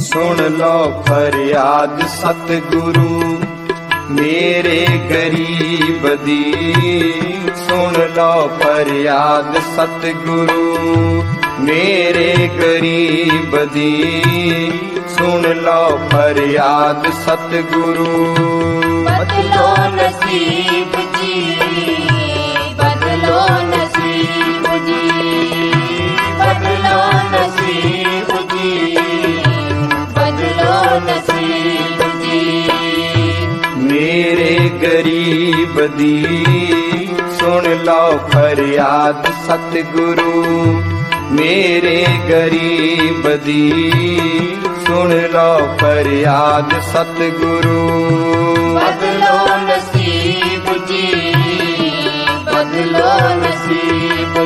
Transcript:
ਸੁਣ ਲਓ ਫਰਿਆਦ ਸਤਿਗੁਰੂ, ਮੇਰੇ ਗਰੀਬ ਦੀ। ਸੁਣ ਲਓ ਫਰਿਆਦ ਸਤਿਗੁਰੂ, ਮੇਰੇ ਗਰੀਬ ਦੀ। ਸੁਣ ਲਓ ਫਰਿਆਦ ਸਤਿਗੁਰੂ। ਬਦਲੋ ਨਸੀਬ ਗਰੀਬ ਦੀ। ਸੁਣ ਲਓ ਫਰਿਆਦ ਸਤਿਗੁਰੂ, ਮੇਰੇ ਗਰੀਬ ਦੀ। ਸੁਣ ਲਓ ਫਰਿਆਦ ਸਤਿਗੁਰੂ। ਬਦਲੋ ਨਸੀਬ ਜੀ, ਬਦਲੋ ਨਸੀਬ